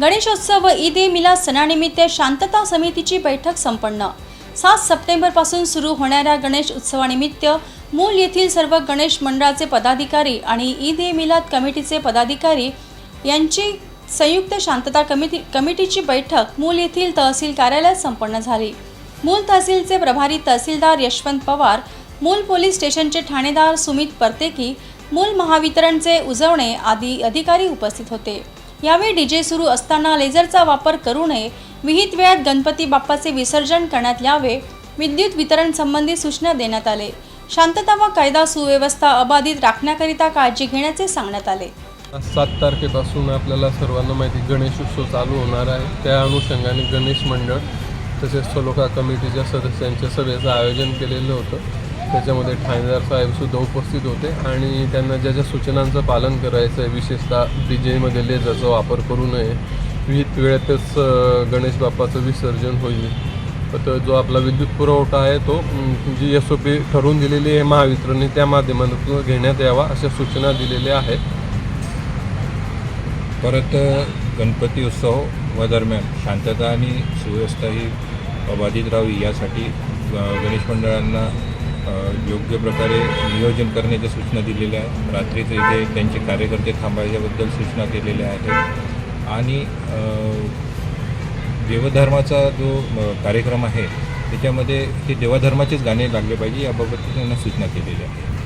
गणेशोत्सव व ईद ए मिला सणानिमित्त शांतता समितीची बैठक संपन्न. सात सप्टेंबरपासून सुरू होणाऱ्या गणेश उत्सवानिमित्त मूल येथील सर्व गणेश मंडळाचे पदाधिकारी आणि ईद ए मिलाद कमिटीचे पदाधिकारी यांची संयुक्त शांतता कमिटी कमिटीची बैठक मूल येथील तहसील कार्यालयात संपन्न झाली. मूल तहसीलचे प्रभारी तहसीलदार यशवंत पवार मूल पोलीस स्टेशनचे ठाणेदार सुमित परतेकी मूल महावितरणचे उजवणे आदी अधिकारी उपस्थित होते. यावेळी डीजे सुरू असताना लेझरचा वापर करू नये विहित वेळात गणपती बाप्पाचे विसर्जन करण्यात यावे विद्युत वितरण संबंधी सूचना देण्यात आले. शांतता व कायदा सुव्यवस्था अबाधित राखण्याकरिता काळजी घेण्याचे सांगण्यात आले. सात तारखेपासून आपल्याला सर्वांना माहिती गणेश उत्सव चालू होणार आहे. त्या अनुषंगाने गणेश मंडळ तसेच सलोखा कमिटीच्या सदस्यांच्या सभेचं आयोजन केलेलं होतं. त्याच्यामध्ये ठाणेदार साहेबसुद्धा उपस्थित होते आणि त्यांना ज्या ज्या सूचनांचं पालन करायचं आहे विशेषतः डी जेमध्ये लेझरचा वापर करू नये विहित वेळेतच गणेश बाप्पाचं विसर्जन होईल. तर जो आपला विद्युत पुरवठा आहे तो जी एस ओ पी ठरवून दिलेली आहे महावितरणने त्या माध्यमातून घेण्यात यावा अशा सूचना दिलेल्या आहेत. परत गणपती उत्सव व दरम्यान शांतता आणि सुव्यवस्था ही अबाधित राहावी यासाठी गणेश मंडळांना योग्य प्रकारे नियोजन करण्याच्या सूचना दिलेल्या आहेत. रात्रीचे इथे त्यांचे कार्यकर्ते थांबायच्याबद्दल सूचना केलेल्या आहेत. आणि देवधर्माचा जो कार्यक्रम आहे त्याच्यामध्ये ते देवाधर्माचेच गाणे लागले पाहिजे याबाबत त्यांना सूचना केलेल्या आहेत.